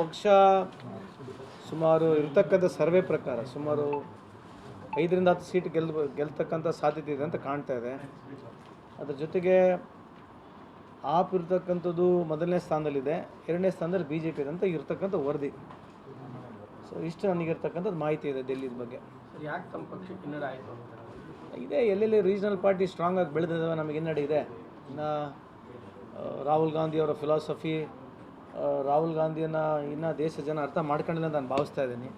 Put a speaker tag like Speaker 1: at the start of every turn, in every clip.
Speaker 1: ಪಕ್ಷ ಸುಮಾರು ಇರ್ತಕ್ಕಂಥ ಸರ್ವೆ ಪ್ರಕಾರ ಸುಮಾರು ಐದರಿಂದ ಹತ್ತು ಸೀಟ್ ಗೆಲ್ ಗೆಲ್ತಕ್ಕಂಥ ಸಾಧ್ಯತೆ ಇದೆ ಅಂತ ಕಾಣ್ತಾ ಇದೆ. ಅದ್ರ ಜೊತೆಗೆ ಆಪ್ ಇರ್ತಕ್ಕಂಥದ್ದು ಮೊದಲನೇ ಸ್ಥಾನದಲ್ಲಿದೆ ಎರಡನೇ ಸ್ಥಾನದಲ್ಲಿ ಬಿ ಜೆ ಪಿ ಇದೆ ಅಂತ ಇರ್ತಕ್ಕಂಥ ವರದಿ. ಸೊ ಇಷ್ಟು ನನಗಿರ್ತಕ್ಕಂಥದ್ದು ಮಾಹಿತಿ ಇದೆ ಡೆಲ್ಲಿದ ಬಗ್ಗೆ.
Speaker 2: ಯಾಕೆ ತಮ್ಮ ಪಕ್ಷಕ್ಕೆ ಹಿನ್ನಡೆ ಆಯಿತು?
Speaker 1: ಇದೆ ಎಲ್ಲೆಲ್ಲಿ ರೀಜನಲ್ ಪಾರ್ಟಿ ಸ್ಟ್ರಾಂಗ್ ಆಗಿ ಬೆಳೆದಿದ್ದಾವೆ ನಮಗೆ ಹಿನ್ನಡೆ ಇದೆ. ರಾಹುಲ್ ಗಾಂಧಿ ರಾಹುಲ್ ಗಾಂಧಿಯವರ ಫಿಲಾಸಫಿ ರಾಹುಲ್ ಗಾಂಧಿಯನ್ನು ಇನ್ನು ದೇಶ ಜನ ಅರ್ಥ ಮಾಡ್ಕೊಂಡಿಲ್ಲ ಅಂತ ನಾನು ಭಾವಿಸ್ತಾ ಇದ್ದೀನಿ.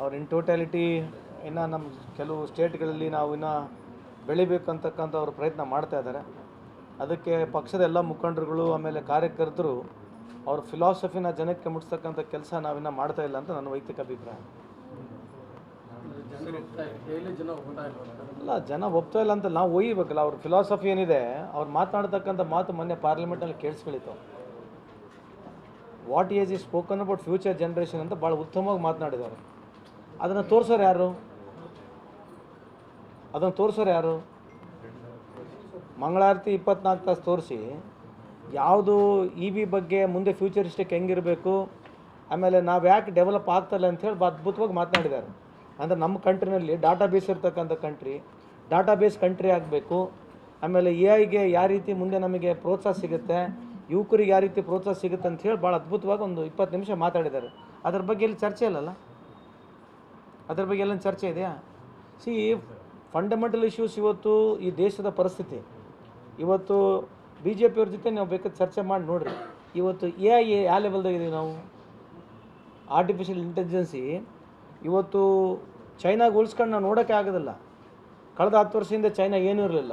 Speaker 1: ಅವ್ರ ಇನ್ ಟೋಟ್ಯಾಲಿಟಿ ಇನ್ನು ನಮ್ಮ ಕೆಲವು ಸ್ಟೇಟ್ಗಳಲ್ಲಿ ನಾವು ಇನ್ನು ಬೆಳಿಬೇಕಂತಕ್ಕಂಥ ಅವರು ಪ್ರಯತ್ನ ಮಾಡ್ತಾ ಇದ್ದಾರೆ. ಅದಕ್ಕೆ ಪಕ್ಷದ ಎಲ್ಲ ಮುಖಂಡರುಗಳು, ಆಮೇಲೆ ಕಾರ್ಯಕರ್ತರು ಅವ್ರ ಫಿಲಾಸಫಿನ ಜನಕ್ಕೆ ಮುಟ್ಟಿಸ್ತಕ್ಕಂಥ ಕೆಲಸ ನಾವಿನ್ನ ಮಾಡ್ತಾ ಇಲ್ಲ ಅಂತ ನನ್ನ ವೈಯಕ್ತಿಕ ಅಭಿಪ್ರಾಯ. ಅಲ್ಲ, ಜನ ಒಪ್ತಾ ಇಲ್ಲ ಅಂತ ನಾವು ಒಯ್ಯಬೇಕಲ್ಲ, ಅವ್ರ ಫಿಲಾಸಫಿ ಏನಿದೆ, ಅವ್ರು ಮಾತನಾಡ್ತಕ್ಕಂಥ ಮಾತು ಮೊನ್ನೆ ಪಾರ್ಲಿಮೆಂಟಲ್ಲಿ ಕೇಳಿಸ್ಕೊಳಿತು. ವಾಟ್ ಈಸ್ ಈ ಸ್ಪೋಕನ್ ಅಬೌಟ್ ಫ್ಯೂಚರ್ ಜನ್ರೇಷನ್ ಅಂತ ಭಾಳ ಉತ್ತಮವಾಗಿ ಮಾತನಾಡಿದ್ದಾರೆ ಅದನ್ನು ತೋರಿಸೋರು ಯಾರು? ಅದನ್ನು ತೋರಿಸೋರು ಯಾರು? ಮಂಗಳಾರತಿ ಇಪ್ಪತ್ನಾಲ್ಕು ತಾಸು ತೋರಿಸಿ, ಯಾವುದು ಇ ವಿ ಬಗ್ಗೆ ಮುಂದೆ ಫ್ಯೂಚರಿಸ್ಟಿಕ್ ಹೆಂಗಿರಬೇಕು, ಆಮೇಲೆ ನಾವು ಯಾಕೆ ಡೆವಲಪ್ ಆಗ್ತಲ್ಲ ಹೇಳಿ ಅದ್ಭುತವಾಗಿ ಮಾತನಾಡಿದ್ದಾರೆ ಅಂದರೆ ನಮ್ಮ ಕಂಟ್ರಿನಲ್ಲಿ ಡಾಟಾ ಬೇಸ್ ಇರ್ತಕ್ಕಂಥ ಕಂಟ್ರಿ ಡಾಟಾ ಬೇಸ್ ಕಂಟ್ರಿ ಆಗಬೇಕು, ಆಮೇಲೆ ಎ ಐಗೆ ಯಾವ ರೀತಿ ಮುಂದೆ ನಮಗೆ ಪ್ರೋತ್ಸಾಹ ಸಿಗುತ್ತೆ ಯುವಕರಿಗೆ ಯಾವ ರೀತಿ ಪ್ರೋತ್ಸಾಹ ಸಿಗುತ್ತೆ ಅಂತ ಹೇಳಿ ಭಾಳ ಅದ್ಭುತವಾಗಿ ಒಂದು ಇಪ್ಪತ್ತು ನಿಮಿಷ ಮಾತಾಡಿದ್ದಾರೆ. ಅದ್ರ ಬಗ್ಗೆ ಎಲ್ಲಿ ಚರ್ಚೆ ಇಲ್ಲಲ್ಲ ಅದ್ರ ಬಗ್ಗೆ ಎಲ್ಲ ಚರ್ಚೆ ಇದೆಯಾ? ಸಿ ಫಂಡಮೆಂಟಲ್ ಇಶ್ಯೂಸ್ ಇವತ್ತು ಈ ದೇಶದ ಪರಿಸ್ಥಿತಿ. ಇವತ್ತು ಬಿ ಜೆ ಪಿಯವ್ರ ಜೊತೆ ನಾವು ಬೇಕಾದ ಚರ್ಚೆ ಮಾಡಿ ನೋಡಿರಿ. ಇವತ್ತು ಎ ಐ ಯಾವ ಲೆವೆಲ್ದಾಗ ಇದೀವಿ ನಾವು? ಆರ್ಟಿಫಿಷಿಯಲ್ ಇಂಟೆಲಿಜೆನ್ಸಿ ಇವತ್ತು ಚೈನಾಗೆ ಹೋಲಿಸ್ಕೊಂಡು ನಾವು ನೋಡೋಕ್ಕೆ ಆಗೋದಿಲ್ಲ. ಕಳೆದ ಹತ್ತು ವರ್ಷದಿಂದ ಚೈನಾ ಏನೂ ಇರಲಿಲ್ಲ.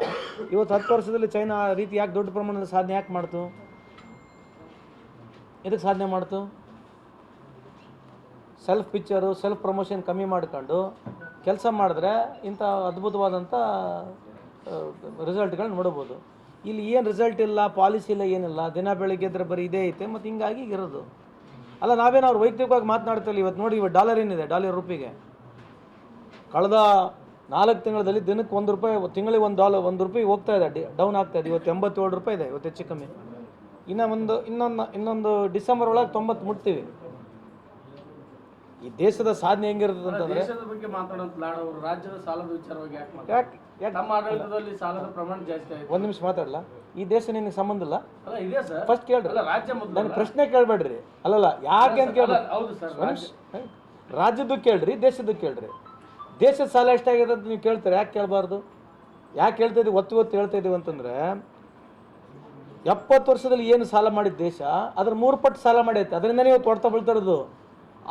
Speaker 1: ಇವತ್ತು ಹತ್ತು ವರ್ಷದಲ್ಲಿ ಚೈನಾ ರೀತಿ ಯಾಕೆ ದೊಡ್ಡ ಪ್ರಮಾಣದ ಸಾಧನೆ ಯಾಕೆ ಮಾಡ್ತು? ಎದಕ್ಕೆ ಸಾಧನೆ ಮಾಡ್ತು? ಸೆಲ್ಫ್ ಪಿಕ್ಚರು ಸೆಲ್ಫ್ ಪ್ರಮೋಷನ್ ಕಮ್ಮಿ ಮಾಡ್ಕೊಂಡು ಕೆಲಸ ಮಾಡಿದ್ರೆ ಇಂಥ ಅದ್ಭುತವಾದಂಥ ರಿಸಲ್ಟ್ಗಳನ್ನ ನೋಡ್ಬೋದು. ಇಲ್ಲಿ ಏನು ರಿಸಲ್ಟ್ ಇಲ್ಲ ಪಾಲಿಸಿ ಇಲ್ಲ, ಏನಿಲ್ಲ, ದಿನ ಬೆಳಿಗ್ಗೆ ಇದ್ರೆ ಬರೀ ಇದೇ ಐತೆ, ಮತ್ತು ಹಿಂಗಾಗಿ ಇರೋದು. ಅಲ್ಲ, ನಾವೇನು ಅವ್ರು ವೈಯಕ್ತಿಕವಾಗಿ ಮಾತನಾಡ್ತೀವಿ ಇವತ್ತು ನೋಡಿ ಇವತ್ತು ಡಾಲರ್ ಏನಿದೆ ಡಾಲರ್ ರೂಪಿಗೆ. ಕಳೆದ ನಾಲ್ಕು ತಿಂಗಳಲ್ಲಿ ದಿನಕ್ಕೆ ಒಂದು ರೂಪಾಯಿ, ತಿಂಗಳಿಗೆ ಒಂದು ಡಾಲರ್ ಒಂದು ರೂಪಾಯಿ ಹೋಗ್ತಾ ಇದೆ ಡೌನ್ ಆಗ್ತಾ ಇದೆ, ಇವತ್ತು ಎಂಬತ್ತೇಳು ರೂಪಾಯಿ ಇದೆ, ಇವತ್ತು ಹೆಚ್ಚು ಕಮ್ಮಿ. ಇನ್ನು ಒಂದು ಇನ್ನೊಂದು ಇನ್ನೊಂದು ಡಿಸೆಂಬರ್ ಒಳಗೆ ತೊಂಬತ್ತು ಮುಟ್ತೀವಿ. ಈ ದೇಶದ ಸಾಧನೆ ಹೆಂಗಿರ್ತದೆ ಅಂತಂದ್ರೆ
Speaker 2: ದೇಶದ ಬಗ್ಗೆ ಮಾತಾಡೋದು ಲಾಡ್ ಅವರು ರಾಜ್ಯದ ಸಾಲದ ವಿಚಾರವಾಗಿ ಯಾಕೆ ಮಾತಾಡ್ತಾರೆ
Speaker 1: ಯಾಕೆ ಯಾಕೆ
Speaker 2: ತಮ್ಮ ಆಡಳಿತದಲ್ಲಿ ಸಾಲದ ಪ್ರಮಾಣ ಜಾಸ್ತಿ ಆಯ್ತು.
Speaker 1: ಒಂದು ನಿಮಿಷ ಮಾತಾಡಲ್ಲ ಈ ದೇಶ ನಿನಗೆ ಸಂಬಂಧ ಇಲ್ಲ?
Speaker 2: ಅಲ್ಲ ಇದೆ ಸರ್.
Speaker 1: ಫಸ್ಟ್ ಕೇಳ್ರಿ.
Speaker 2: ಅಲ್ಲ ರಾಜ್ಯ ಮೊದಲು
Speaker 1: ನನ್ನ ಪ್ರಶ್ನೆ ಕೇಳ್ಬೇಡ್ರಿ. ಅಲ್ಲಲ್ಲ ಯಾಕೆ ಅಂತ ಕೇಳ್ರಿ.
Speaker 2: ಹೌದು ಸರ್
Speaker 1: ರಾಜ್ಯದ್ದು ಕೇಳ್ರಿ ದೇಶದ್ದು ಕೇಳ್ರಿ. ದೇಶದ ಸಾಲ ಎಷ್ಟಾಗಿದೆ ಅಂತ ನೀವು ಕೇಳ್ತಾರೆ? ಯಾಕೆ ಕೇಳಬಾರ್ದು? ಯಾಕೆ ಹೇಳ್ತಾ ಇದೀವಿ? ಒತ್ತು ಒತ್ತು ಹೇಳ್ತಾ ಇದೀವಿ ಅಂತಂದ್ರೆ ಎಪ್ಪತ್ತು ವರ್ಷದಲ್ಲಿ ಏನು ಸಾಲ ಮಾಡಿದ ದೇಶ, ಅದ್ರ ಮೂರು ಪಟ್ಟು ಸಾಲ ಮಾಡೈತೆ. ಅದರಿಂದನೇ ಇವತ್ತು ಹೊಡ್ತಾ ಬೀಳ್ತಾ ಇರೋದು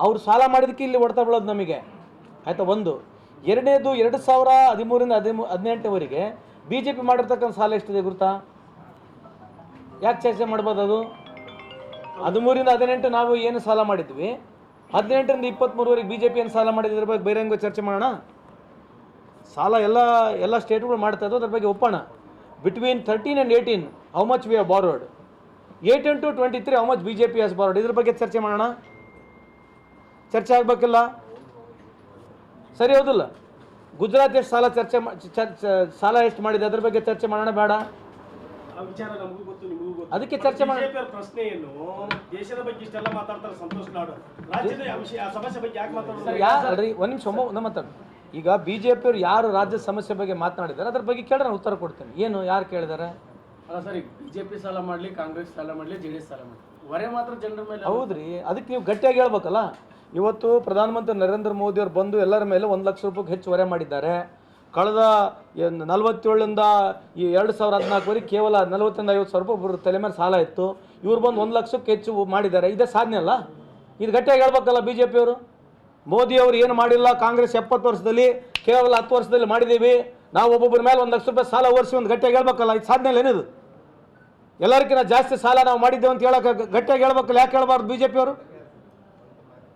Speaker 1: ಅವ್ರು ಸಾಲ ಮಾಡಿದಕ್ಕೆ ಇಲ್ಲಿ ಹೊಡ್ತಾ ಬೀಳೋದು ನಮಗೆ. ಆಯಿತಾ, ಒಂದು. ಎರಡನೇದು ಎರಡು ಸಾವಿರ ಹದಿಮೂರಿಂದ ಹದಿಮೂ, ಹದಿನೆಂಟವರೆಗೆ ಬಿ ಜೆ ಪಿ ಮಾಡಿರ್ತಕ್ಕಂಥ ಸಾಲ ಎಷ್ಟಿದೆ ಗುರುತಾ? ಯಾಕೆ ಚರ್ಚೆ ಮಾಡ್ಬೋದು ಅದು? ಹದಿಮೂರಿಂದ ಹದಿನೆಂಟು ನಾವು ಏನು ಸಾಲ ಮಾಡಿದ್ವಿ? ಹದಿನೆಂಟರಿಂದ ಇಪ್ಪತ್ತ್ಮೂರುವರೆಗೆ ಬಿ ಜೆ ಪಿ ಏನು ಸಾಲ ಮಾಡಿದ್ರ ಬಗ್ಗೆ ಬಹಿರಂಗ ಚರ್ಚೆ ಮಾಡೋಣ. ಸಾಲ ಎಲ್ಲ ಎಲ್ಲ ಸ್ಟೇಟ್ಗಳು ಮಾಡ್ತಾ ಇದ್ದು ಅದ್ರ ಬಗ್ಗೆ ಒಪ್ಪೋಣ. Between thirteen and eighteen how much we are borrowed eighteen to twenty three how much B J P S borrowed ಇದ್ರ ಬಗ್ಗೆ ಚರ್ಚೆ ಮಾಡೋಣ. ಚರ್ಚೆ ಆಗಬೇಕಿಲ್ಲ? ಸರಿ ಹೌದಿಲ್ಲ. ಗುಜರಾತ್ ಎಷ್ಟು ಸಾಲ ಚರ್ಚೆ ಸಾಲ ಎಷ್ಟು ಮಾಡಿದೆ? ಅದ್ರ ಬಗ್ಗೆ ಚರ್ಚೆ ಮಾಡೋಣ ಬೇಡ. ಅದಕ್ಕೆ ಚರ್ಚೆ ಮಾಡೋಣ.
Speaker 3: ಒಂದ್ ದೇಶದ ಬಗ್ಗೆ ಇಷ್ಟೆಲ್ಲ ಮಾತಾಡ್ತಾರೆ ಸಂತೋಷ್ ರಾಜ್ಯದ ಸಮಸ್ಯೆ ಬಗ್ಗೆ ಯಾಕೆ
Speaker 1: ಒಂದು ನಿಮಿಷ ಒಮ್ಮ ಮಾತಾಡ ಮಾತಾಡು. ಈಗ ಬಿ ಜೆ ಪಿಯವರು ಯಾರು ರಾಜ್ಯದ ಸಮಸ್ಯೆ ಬಗ್ಗೆ ಮಾತನಾಡಿದ್ದಾರೆ? ಅದ್ರ ಬಗ್ಗೆ ಕೇಳಿ ನಾನು ಉತ್ತರ ಕೊಡ್ತೇನೆ. ಏನು ಯಾರು ಕೇಳಿದ್ದಾರೆ?
Speaker 2: ಅಲ್ಲ ಸರ್ ಬಿಜೆಪಿ ಸಾಲ ಮಾಡಲಿ, ಕಾಂಗ್ರೆಸ್ ಸಾಲ ಮಾಡಲಿ ಜೆ ಡಿ ಎಸ್ ಸಾಲ ಮಾಡಲಿ. ಹೊರೆ ಮಾತ್ರ ಜನರ ಮೇಲೆ
Speaker 1: ಹೌದ್ರಿ, ಅದಕ್ಕೆ ನೀವು ಗಟ್ಟಿಯಾಗಿ ಹೇಳ್ಬೇಕಲ್ಲ? ಇವತ್ತು ಪ್ರಧಾನಮಂತ್ರಿ ನರೇಂದ್ರ ಮೋದಿ ಅವರು ಬಂದು ಎಲ್ಲರ ಮೇಲೆ ಒಂದು ಲಕ್ಷ ರೂಪಾಯಿಗೆ ಹೆಚ್ಚು ಹೊರೆ ಮಾಡಿದ್ದಾರೆ. ಕಳೆದ ನಲವತ್ತೇಳರಿಂದ ಈ ಎರಡು ಸಾವಿರ ಹದಿನಾಲ್ಕುವರೆಗೆ ಕೇವಲ ನಲವತ್ತರಿಂದ ಐವತ್ತು ಸಾವಿರ ರೂಪಾಯಿ ತಲೆ ಮೇಲೆ ಸಾಲ ಇತ್ತು. ಇವ್ರು ಬಂದು ಒಂದು ಲಕ್ಷಕ್ಕೆ ಹೆಚ್ಚು ಮಾಡಿದ್ದಾರೆ. ಇದೇ ಸಾಧನೆ ಅಲ್ಲ? ಇದು ಗಟ್ಟಿಯಾಗಿ ಹೇಳ್ಬೇಕಲ್ಲ ಬಿ ಜೆ ಪಿಯವರು ಮೋದಿ ಅವರು ಏನು ಮಾಡಿಲ್ಲ, ಕಾಂಗ್ರೆಸ್ ಎಪ್ಪತ್ತು ವರ್ಷದಲ್ಲಿ, ಕೇವಲ ಹತ್ತು ವರ್ಷದಲ್ಲಿ ಮಾಡಿದ್ದೀವಿ. ನಾವು ಒಬ್ಬೊಬ್ಬರ ಮೇಲೆ ಒಂದು ಲಕ್ಷ ರೂಪಾಯಿ ಸಾಲ ಓರಿಸಿ ಒಂದು ಗಟ್ಟಿಯಾಗಿ ಹೇಳ್ಬೇಕಲ್ಲ, ಇದು ಸಾಧನೆ ಏನಿದು? ಎಲ್ಲರಿಗಿಂತ ಜಾಸ್ತಿ ಸಾಲ ನಾವು ಮಾಡಿದ್ದೇವೆ ಅಂತ ಹೇಳಕ್ಕೆ ಗಟ್ಟಿಯಾಗಿ ಹೇಳ್ಬೇಕಲ್ಲ, ಯಾಕೆ ಹೇಳ್ಬಾರ್ದು ಬಿ ಜೆ ಪಿಯವರು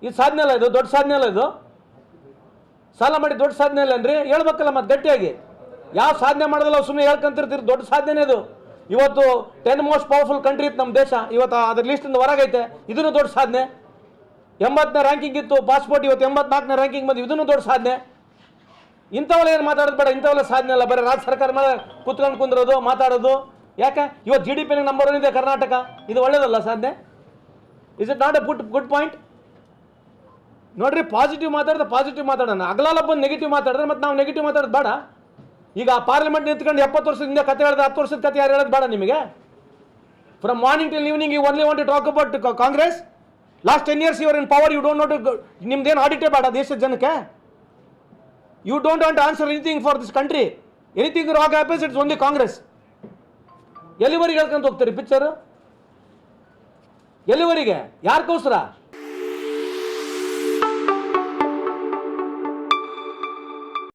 Speaker 1: ಇದು ಸಾಧನೆ ಅಲ್ಲ ಇದು, ದೊಡ್ಡ ಸಾಧನೆ ಅಲ್ಲ ಇದು. ಸಾಲ ಮಾಡಿ ದೊಡ್ಡ ಸಾಧನೆ ಇಲ್ಲ ಅನ್ರಿ ಹೇಳ್ಬೇಕಲ್ಲ ಮತ್ತೆ ಗಟ್ಟಿಯಾಗಿ. ಯಾವ ಸಾಧನೆ ಮಾಡೋದಲ್ಲ ಸುಮ್ಮನೆ ಹೇಳ್ಕೊಂತಿರ್ತೀರಿ, ದೊಡ್ಡ ಸಾಧನೆ ಇದು. ಇವತ್ತು ಟೆನ್ ಮೋಸ್ಟ್ ಪವರ್ಫುಲ್ ಕಂಟ್ರಿ ಇತ್ತು ನಮ್ಮ ದೇಶ, ಇವತ್ತು ಅದ್ರ ಲಿಸ್ಟಿಂದ ಹೊರಗೈತೆ ಇದನ್ನು ದೊಡ್ಡ ಸಾಧನೆ. ಎಂಬತ್ತನೇ ರ್ಯಾಂಕಿಂಗ್ ಇತ್ತು ಪಾಸ್ಪೋರ್ಟ್ ಇವತ್ತು ಎಂಬತ್ನಾಲ್ಕನೇ ರ್ಯಾಂಕಿಂಗ್ ಬಂದು, ಇದನ್ನು ದೊಡ್ಡ ಸಾಧನೆ. ಇಂಥವೆಲ್ಲ ಏನು ಮಾತಾಡೋದು ಬೇಡ, ಇಂಥವೆಲ್ಲ ಸಾಧನೆ ಅಲ್ಲ. ಬರೀ ರಾಜ್ಯ ಸರ್ಕಾರ ಮೇಲೆ ಕುತ್ಕೊಂಡು ಕುಂದಿರೋದು, ಮಾತಾಡೋದು. ಯಾಕೆ? ಇವತ್ತು G D P number one ಇದೆ ಕರ್ನಾಟಕ. ಇದು ಒಳ್ಳೇದಲ್ಲ ಸಾಧನೆ? Is it not a good good point ನೋಡ್ರಿ ಪಾಸಿಟಿವ್ ಮಾತಾಡಿದ್ರೆ ಪಾಸಿಟಿವ್ ಮಾತಾಡೋಣ. ಅಗಲಾಲ ಬಂದು ನೆಗೆಟಿವ್ ಮಾತಾಡಿದ್ರೆ ಮತ್ತೆ ನಾವು ನೆಗೆಟಿವ್ ಮಾತಾಡೋದು ಬೇಡ. ಈಗ ಆ ಪಾರ್ಲಿಮೆಂಟ್ ನಿಂತ್ಕೊಂಡು ಎಪ್ಪತ್ತು ವರ್ಷದಿಂದ ಕತೆ ಹೇಳಿದ್ರೆ ಹತ್ತು ವರ್ಷದ ಕತೆ ಯಾರು ಹೇಳೋದು ಬೇಡ ನಿಮಗೆ? From morning till evening you only want to talk about Congress last ten years your in power you don't note ನಿಮ್ದೇನು ಆಡಿಟೇ ಬೇಡ ದೇಶದ ಜನಕ್ಕೆ? You don't want answer anything for this country anything wrong happens it's only Congress ಎಲ್ಲಿವರೆಗೆ ಹೇಳ್ಕೊಂತ ಹೋಗ್ತಾರೆ picture ಎಲ್ಲಿವರೆಗೆ? ಯಾರಿಗೋಸ್ಕರ?